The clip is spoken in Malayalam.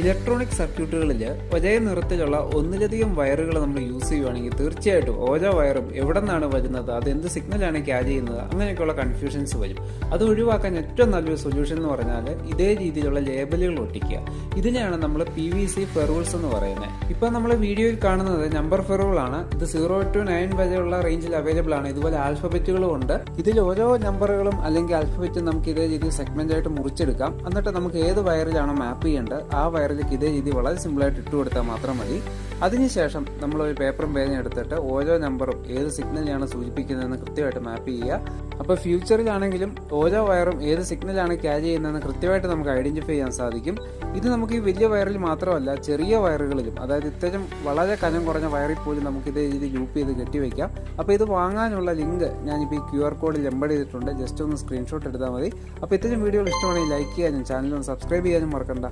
ഇലക്ട്രോണിക് സർക്യൂട്ടുകളിൽ ഒരേ നിറത്തിലുള്ള ഒന്നിലധികം വയറുകൾ നമ്മൾ യൂസ് ചെയ്യുവാണെങ്കിൽ തീർച്ചയായിട്ടും ഓരോ വയറും എവിടെ നിന്നാണ് വരുന്നത് അത് എന്ത് സിഗ്നലാണ് ക്യാരി ചെയ്യുന്നത് അങ്ങനെയൊക്കെയുള്ള കൺഫ്യൂഷൻസ് വരും. അത് ഒഴിവാക്കാൻ ഏറ്റവും നല്ലൊരു സൊല്യൂഷൻ എന്ന് പറഞ്ഞാൽ ഇതേ രീതിയിലുള്ള ലേബലുകൾ ഒട്ടിക്കുക. ഇതിനെയാണ് നമ്മൾ പി വി സി ഫെറൂൾസ് എന്ന് പറയുന്നത്. ഇപ്പൊ നമ്മൾ വീഡിയോയിൽ കാണുന്നത് നമ്പർ ഫെറൂൾ ആണ്. ഇത് സീറോ ടു നയൻ വരെയുള്ള റേഞ്ചിൽ അവൈലബിൾ ആണ്. ഇതുപോലെ ആൽഫബറ്റുകളും ഉണ്ട്. ഇതിൽ ഓരോ നമ്പറുകളും അല്ലെങ്കിൽ ആൽഫബറ്റും നമുക്ക് ഇതേ രീതിയിൽ സെഗ്മെന്റ് ആയിട്ട് മുറിച്ചെടുക്കാം. എന്നിട്ട് നമുക്ക് ഏത് വയറിലാണോ മാപ്പ് ചെയ്യേണ്ടത് ആ വയറിലേക്ക് ഇതേ രീതി വളരെ സിമ്പിളായിട്ട് ഇട്ട് കൊടുത്താൽ മാത്രം മതി. അതിനുശേഷം നമ്മൾ ഒരു പേപ്പറും പേനയും എടുത്തിട്ട് ഓരോ നമ്പറും ഏത് സിഗ്നലിലാണ് സൂചിപ്പിക്കുന്നതെന്ന് കൃത്യമായിട്ട് മാപ്പ് ചെയ്യുക. അപ്പോൾ ഫ്യൂച്ചറിലാണെങ്കിലും ഓരോ വയറും ഏത് സിഗ്നലാണ് ക്യാരി ചെയ്യുന്നതെന്ന് കൃത്യമായിട്ട് നമുക്ക് ഐഡന്റിഫൈ ചെയ്യാൻ സാധിക്കും. ഇത് നമുക്ക് ഈ വലിയ വയറിൽ മാത്രമല്ല ചെറിയ വയറുകളിലും അതായത് ഇത്തരം വളരെ കനം കുറഞ്ഞ വയറിൽ പോലും നമുക്ക് ഇതേ രീതി ലൂപ്പ് ചെയ്ത് കെട്ടിവെക്കാം അപ്പോൾ ഇത് വാങ്ങാനുള്ള ലിങ്ക് ഞാനിപ്പോൾ ഈ ക്യു ആർ കോഡിൽ എംബഡ് ചെയ്തിട്ടുണ്ട്. ജസ്റ്റ് ഒന്ന് സ്ക്രീൻഷോട്ട് എടുത്താൽ മതി. അപ്പോൾ ഇത്തരം വീഡിയോകൾ ഇഷ്ടമാണെങ്കിൽ ലൈക്ക് ചെയ്യാനും ഒന്ന് സബ്സ്ക്രൈബ് ചെയ്യാനും മറക്കണ്ട.